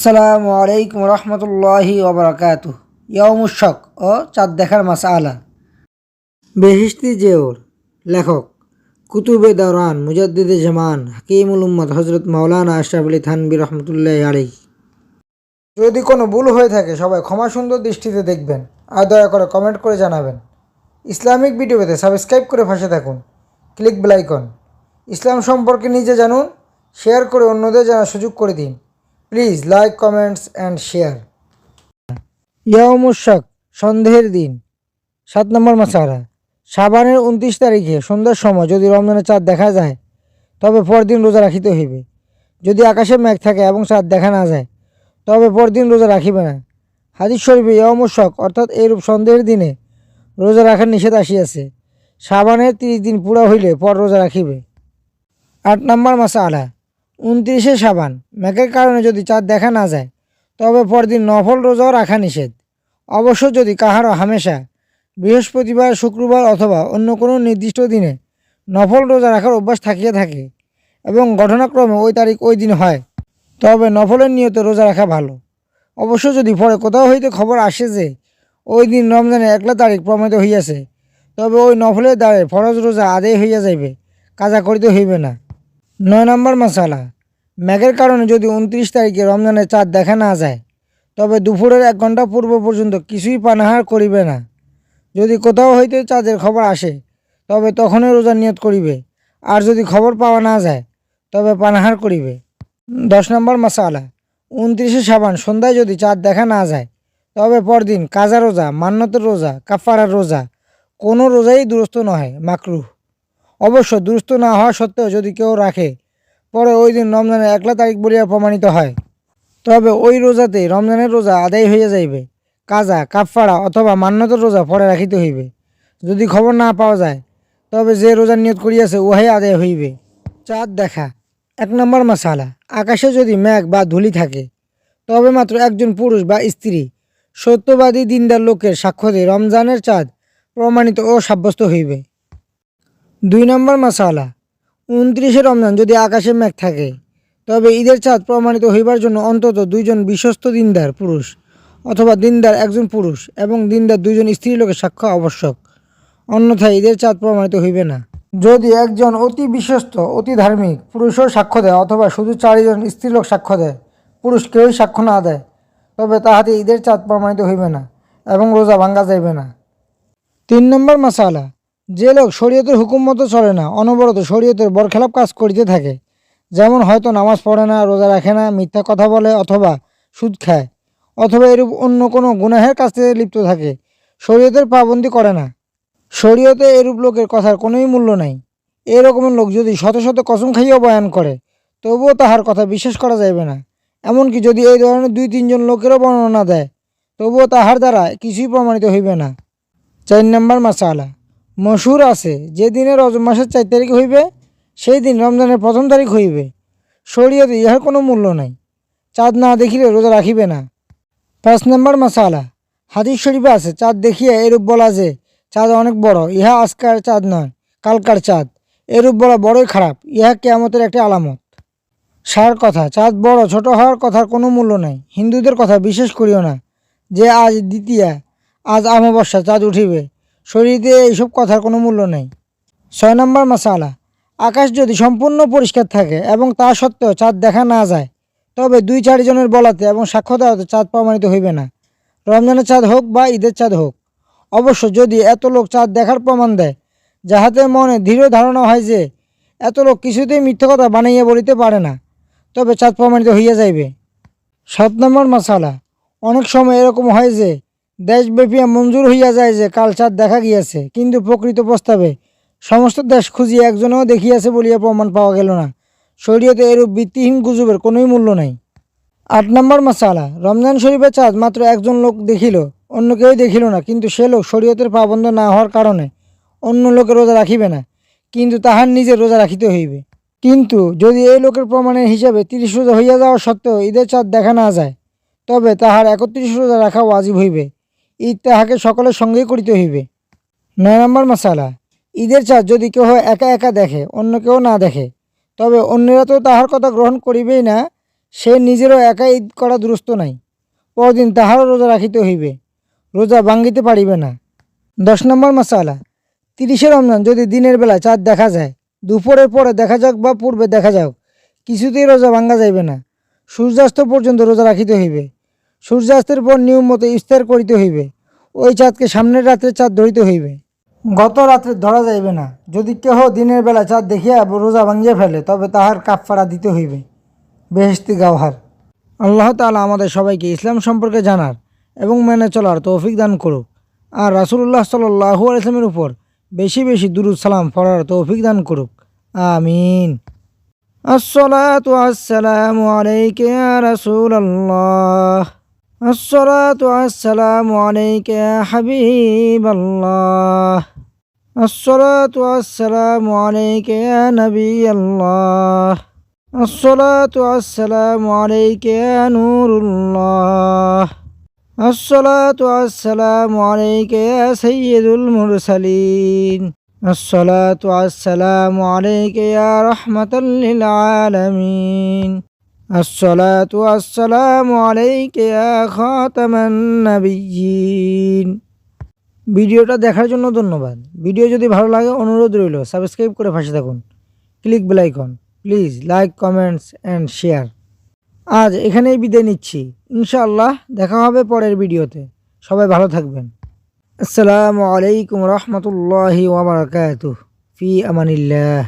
আসসালামু আলাইকুম রহমতুল্লাহি ওবরাকাত ইয়মুশক ও চাঁদ দেখার মাসা আলা বেহিস্তি জেওর লেখক, কুতুবে দৌরান মুজাদ্দিদে জামান, হাকিমুল উম্মদ হজরত মাওলানা আশরাফ আলী থানবি রহমতুল্লাহ আলী যদি কোনো ভুল হয়ে থাকে, সবাই ক্ষমা সুন্দর দৃষ্টিতে দেখবেন আর দয়া করে কমেন্ট করে জানাবেন। ইসলামিক ভিডিওতে সাবস্ক্রাইব করে পাশে থাকুন। ক্লিক বেলাইকন ইসলাম সম্পর্কে নিজে জানুন, শেয়ার করে অন্যদের জানার সুযোগ করে দিন। Please like comments and share ইয়মুশক সন্দেহের দিন। সাত নম্বর মাসারা সাবানের উনত্রিশ তারিখে সন্ধ্যার সময় যদি রমজানের চাঁদ দেখা যায়, তবে পরদিন রোজা রাখিতে হইবে। যদি আকাশে মেঘ থাকে এবং চাঁদ দেখা না যায়, তবে পরদিন রোজা রাখিবে না। হাদিস শরীফে ইয়মুশক অর্থাৎ এইরূপ সন্দেহের দিনে রোজা রাখার নিষেধ আসিয়াছে। সাবানের তিরিশ দিন পুরা হইলে পর রোজা রাখিবে। আট নম্বর মাসা আলা উনত্রিশে সাবান মেঘের কারণে যদি চাঁদ দেখা না যায়, তবে পরদিন নফল রোজাও রাখা নিষেধ। অবশ্য যদি কাহারও হামেশা বৃহস্পতিবার, শুক্রবার অথবা অন্য কোনো নির্দিষ্ট দিনে নফল রোজা রাখার অভ্যাস থাকিয়া থাকে এবং ঘটনাক্রমে ওই তারিখ ওই দিন হয়, তবে নফলের নিয়ত রোজা রাখা ভালো। অবশ্য যদি পরে কোথাও হইতে খবর আসে যে ওই দিন রমজানের একলা তারিখ প্রমাণিত হইয়াছে, তবে ওই নফলের দ্বারে ফরজ রোজা আদায় হইয়া যাইবে, কাজা করিতে হইবে না। নয় নম্বর মশালা। মেঘের কারণে যদি উনত্রিশ তারিখে রমজানের চাঁদ দেখা না যায়, তবে দুপুরের এক ঘণ্টা পূর্ব পর্যন্ত কিছুই পানাহার করিবে না। যদি কোথাও হইতে চাঁদের খবর আসে, তবে তখনই রোজা নিয়ত করিবে। আর যদি খবর পাওয়া না যায়, তবে পানাহার করিবে। দশ নম্বর মশালা। উনত্রিশে সাবান সন্ধ্যায় যদি চাঁদ দেখা না যায়, তবে পরদিন কাজা রোজা মান্যতের রোজা কাফারার রোজা, কোনো রোজাই দুরস্ত নয় মাকরুহ। অবশ্য দুরস্ত না হওয়া সত্ত্বেও যদি কেউ রাখে, পরে ওই দিন রমজানের একলা তারিখ বলিয়া প্রমাণিত হয়। তবে ওই রোজাতে রমজানের রোজা আদায় হইয়া যাইবে। কাজা কাফফাড়া অথবা মান্যতের রোজা পরে রাখিতে হইবে। যদি খবর না পাওয়া যায়, তবে যে রোজা নিয়ত করিয়াছে উহাই আদায় হইবে। চাঁদ দেখা, এক নম্বর মশালা আকাশে যদি মেঘ বা ধুলি থাকে, তবে মাত্র একজন পুরুষ বা স্ত্রী সত্যবাদী দিনদার লোকের সাক্ষ্যতে রমজানের চাঁদ প্রমাণিত ও সাব্যস্ত হইবে। দুই নম্বর মশালা উনত্রিশে রমজান যদি আকাশে মেঘ থাকে, তবে ঈদের চাঁদ প্রমাণিত হইবার জন্য অন্তত দুইজন বিশ্বস্ত দিনদার পুরুষ অথবা দিনদার একজন পুরুষ এবং দিনদার দুইজন স্ত্রী লোকের সাক্ষ্য আবশ্যক। অন্যথায় ঈদের চাঁদ প্রমাণিত হইবে না। যদি একজন অতি বিশ্বস্ত, অতি ধার্মিক পুরুষও সাক্ষ্য দেয় অথবা শুধু চারিজন স্ত্রীলোক সাক্ষ্য দেয়, পুরুষ কেউই সাক্ষ্য না দেয়, তবে তাহাতে ঈদের চাঁদ প্রমাণিত হইবে না এবং রোজা ভাঙ্গা যাইবে না। তিন নম্বর মশালা যে লোক শরীয়তের হুকুম মতো চলে না, অনবরত শরীয়তের বরখেলাপ কাজ করিতে থাকে। যেমন হয়তো নামাজ পড়ে না, রোজা রাখে না, মিথ্যা কথা বলে অথবা সুদ খায়, অথবা এরূপ অন্য কোনো গুনাহের কাছে লিপ্ত থাকে। শরীয়তের পাবন্দি করে না। শরীয়তে এরূপ লোকের কথার কোনোই মূল্য নাই। এরকমের লোক যদি শত শত কসম খাইয়াও বয়ান করে, তবুও তাহার কথা বিশ্বাস করা যাইবে না। এমনকি যদি এই ধরনের দুই তিনজন লোকেরও বর্ণনা দেয়, তবুও তাহার দ্বারা কিছুই প্রমাণিত হইবে না। চার নম্বর মাসালা। মশুর আছে। যে দিনে রজব মাসের চার তারিখ হইবে, সেই দিন রমজানের প্রথম তারিখ হইবে। শরীয়তে ইহার কোনো মূল্য নাই। চাঁদ না দেখিলে রোজা রাখিবে না। পাঁচ নম্বর মাসালা। হাদিস শরীফে আছে, চাঁদ দেখিয়া এরূপ বলা যে, চাঁদ অনেক বড়, ইহা আজকার চাঁদ নয়, কালকার চাঁদ। এরূপ বলা বড়ই খারাপ, ইহা কেয়ামতের একটি আলামত। সার কথা, চাঁদ বড়, ছোট হওয়ার কথার কোনো মূল্য নাই। হিন্দুদের কথা বিশেষ করিও না, যে আজ দ্বিতীয়া, আজ অমাবস্যা, চাঁদ উঠিবে। শরীরে এইসব কথার কোনো মূল্য নেই। ছয় নম্বর মশালা আকাশ যদি সম্পূর্ণ পরিষ্কার থাকে এবং তা সত্ত্বেও চাঁদ দেখা না যায়, তবে দুই চারজনের বলাতে এবং সাক্ষ্য দেওয়াতে চাঁদ প্রমাণিত হইবে না। রমজানের চাঁদ হোক বা ঈদের চাঁদ হোক, অবশ্য যদি এত লোক চাঁদ দেখার প্রমাণ দেয়, যাহাতে মনে দৃঢ় ধারণা হয় যে এত লোক কিছুতেই মিথ্যা কথা বানাইয়া বলিতে পারে না, তবে চাঁদ প্রমাণিত হইয়া যাইবে। সাত নম্বর মশালা অনেক সময় এরকম হয় যে দেশব্যাপী মঞ্জুর হইয়া যায় যে কাল চাঁদ দেখা গিয়াছে, কিন্তু প্রকৃত প্রস্তাবে সমস্ত দেশ খুঁজিয়া একজনেও দেখিয়াছে বলিয়া প্রমাণ পাওয়া গেল না। শরীয়তে এরূপ ভিত্তিহীন গুজবের কোনোই মূল্য নাই। আট নম্বর মাসালা, রমজান শরীফের চাঁদ মাত্র একজন লোক দেখিল, অন্য কেউই দেখিল না, কিন্তু সে লোক শরীয়তের পাবন্ধ না হওয়ার কারণে অন্য লোকের রোজা রাখিবে না, কিন্তু তাহার নিজের রোজা রাখিতে হইবে। কিন্তু যদি এই লোকের প্রমাণের হিসাবে তিরিশ রোজা হইয়া যাওয়া সত্ত্বেও ঈদের চাঁদ দেখা না যায়, তবে তাহার একত্রিশ রোজা রাখা ওয়াজিব হইবে। ঈদ তাহাকে সকলের সঙ্গেই করিতে হইবে। নয় নম্বর মশালা, ঈদের চাঁদ যদি কেহ একা একা দেখে, অন্য কেউ না দেখে, তবে অন্যরা তো তাহার কথা গ্রহণ করিবেই না, সে নিজেরও একা ঈদ করা দুরস্ত নাই। পরদিন তাহারও রোজা রাখিতে হইবে, রোজা ভাঙ্গিতে পারিবে না। দশ নম্বর মশালা, তিরিশে রমজান যদি দিনের বেলা চাঁদ দেখা যায়, দুপুরের পরে দেখা যাক বা পূর্বে দেখা যাক কিছুতেই রোজা ভাঙ্গা যাইবে না। সূর্যাস্ত পর্যন্ত রোজা রাখিতে হইবে। সূর্যাস্তের পর নিয়ম মতো ইফতার করিতে হইবে। ওই চাঁদকে সামনের রাত্রে চাঁদ ধরিতে হইবে। গত রাত্রে ধরা যাইবে না। যদি কেহ দিনের বেলা চাঁদ দেখিয়া রোজা ভাঙ্গিয়া ফেলে, তবে তাহার কাপফাড়া দিতে হইবে। বেহেস্তি গাওহার। আল্লাহ তাআলা আমাদের সবাইকে ইসলাম সম্পর্কে জানার এবং মেনে চলার তৌফিক দান করুক। আর রাসুল্লাহ সাল্লাহু আলসালামের উপর বেশি বেশি দুরুদ সালাম পড়ার তৌফিক দান করুক। আমিন। আসসালাতু আসসালামু আলাইকা الصلاة والسلام عليك يا حبيب الله. الصلاة والسلام عليك يا نبي الله. الصلاة والسلام عليك يا نور الله. الصلاة والسلام عليك يا سيد المرسلين. الصلاة والسلام عليك يا رحمة للعالمين. الصلاة والسلام عليك يا خاتم النبيين ভিডিওটা দেখার জন্য ধন্যবাদ ভিডিও যদি ভালো লাগে অনুরোধ রইল সাবস্ক্রাইব করে পাশে থাকুন click bell icon please like comments and share আজ এখানেই বিদায় নিচ্ছি ইনশাআল্লাহ দেখা হবে পরের ভিডিওতে সবাই ভালো থাকবেন আসসালামু আলাইকুম রহমতুল্লাহি ওবরাকাতুহ ফি আমানিল্লাহ